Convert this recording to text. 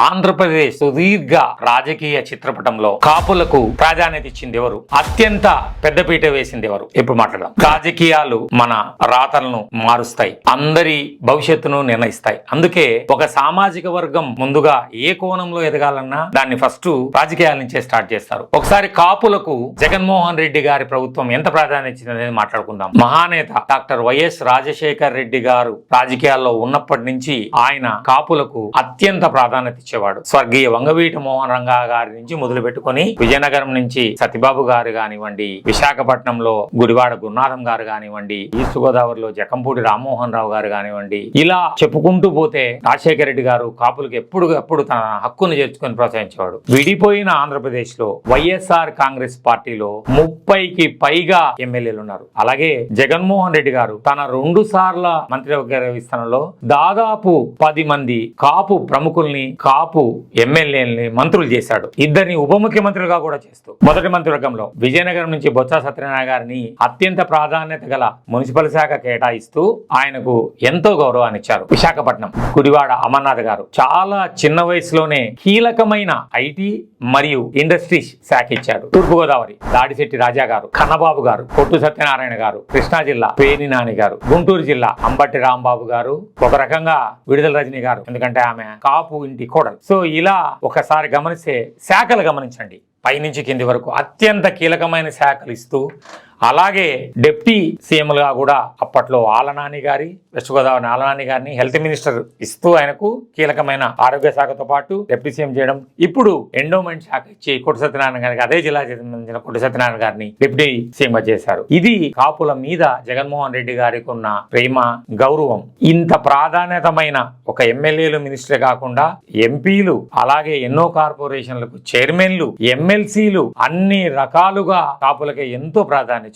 ఆంధ్రప్రదేశ్ సుదీర్ఘ రాజకీయ చిత్రపటంలో కాపులకు ప్రాధాన్యత ఇచ్చింది ఎవరు? అత్యంత పెద్దపీట వేసింది ఎవరు? ఇప్పుడు మాట్లాడదాం. రాజకీయాలు మన రాతలను మారుస్తాయి అందరి భవిష్యత్తును నిర్ణయిస్తాయి. అందుకే ఒక సామాజిక వర్గం ముందుగా ఏ కోణంలో ఎదగాలన్నా దాన్ని ఫస్ట్ రాజకీయాల నుంచే స్టార్ట్ చేస్తారు. ఒకసారి కాపులకు జగన్మోహన్ రెడ్డి గారి ప్రభుత్వం ఎంత ప్రాధాన్యత ఇచ్చింది అనేది మాట్లాడుకుందాం. మహానేత డాక్టర్ వైఎస్ రాజశేఖర్ రెడ్డి గారు రాజకీయాల్లో ఉన్నప్పటి నుంచి ఆయన కాపులకు అత్యంత ప్రాధాన్యత ఇచ్చేవాడు. స్వర్గీయ వంగవీటి మోహన్ రంగా గారి నుంచి మొదలు పెట్టుకుని విజయనగరం నుంచి సతిబాబు గారు కానివ్వండి విశాఖపట్నంలో గుడివాడ గురునాథం గారు కానివ్వండి ఈస్ట్ గోదావరిలో జకంపూడి రామ్మోహన్ రావు గారు కానివ్వండి ఇలా చెప్పుకుంటూ పోతే రాజశేఖర రెడ్డి గారు కాపులకు ఎప్పుడు ఎప్పుడు తన హక్కును చేర్చుకొని ప్రోత్సహించేవాడు. విడిపోయిన ఆంధ్రప్రదేశ్లో వైఎస్ఆర్ కాంగ్రెస్ పార్టీలో ముప్పైకి పైగా ఎమ్మెల్యేలు ఉన్నారు. అలాగే జగన్మోహన్ రెడ్డి గారు తన రెండు సార్ల మంత్రివర్గ విస్తరణలో దాదాపు పది మంది కాపు ప్రముఖుల్ని కాపు ఎమ్మెల్యేలని మంత్రులు చేశాడు. ఇద్దరిని ఉప ముఖ్యమంత్రులుగా కూడా చేస్తూ. మొదటి మంత్రివర్గంలో విజయనగరం నుంచి బొత్స సత్యనారాయణ గారిని అత్యంత ప్రాధాన్యత గల మున్సిపల్ శాఖ కేటాయిస్తూ ఆయనకు ఎంతో గౌరవాన్ని ఇచ్చారు. విశాఖపట్నం గుడివాడ అమర్నాథ్ గారు చాలా చిన్న వయసులోనే కీలకమైన ఐటీ మరియు ఇండస్ట్రీస్ శాఖ ఇచ్చాడు తూర్పుగోదావరి దాడిశెట్టి రాజా గారు కన్నబాబు గారు కొట్టు సత్యనారాయణ గారు కృష్ణా జిల్లా పేని నాని గారు గుంటూరు జిల్లా అంబట్టి రాంబాబు గారు ఒక రకంగా విడుదల రజని గారు. ఎందుకంటే ఆమె కాపు ఇంటి చూడండి సో ఇలా ఒకసారి గమనిస్తే శాఖలు గమనించండి. పైనుంచి కింది వరకు అత్యంత కీలకమైన శాఖలు ఇస్తూ అలాగే డిప్యూటీ సీఎంలుగా కూడా అప్పట్లో ఆలనాని గారి వెస్ట్ గోదావరి ఆలనాని గారిని హెల్త్ మినిస్టర్ ఇస్తూ ఆయనకు కీలకమైన ఆరోగ్య శాఖతో పాటు డిప్యూటీ సీఎం చేయడం. ఇప్పుడు ఎండోమెంట్ శాఖ ఇచ్చి కొట్టు సత్యనారాయణ గారికి అదే జిల్లా సంబంధించిన కొట్టు సత్యనారాయణ గారిని డిప్యూటీ సీఎంగా చేశారు. ఇది కాపుల మీద జగన్మోహన్ రెడ్డి గారికి ఉన్న ప్రేమ గౌరవం ఇంత ప్రాధాన్యతమైన ఒక ఎమ్మెల్యేలు మినిస్టర్ కాకుండా ఎంపీలు అలాగే ఎన్నో కార్పొరేషన్లకు చైర్మన్లు ఎమ్మెల్సీలు అన్ని రకాలుగా కాపులకి ఎంతో ప్రాధాన్యత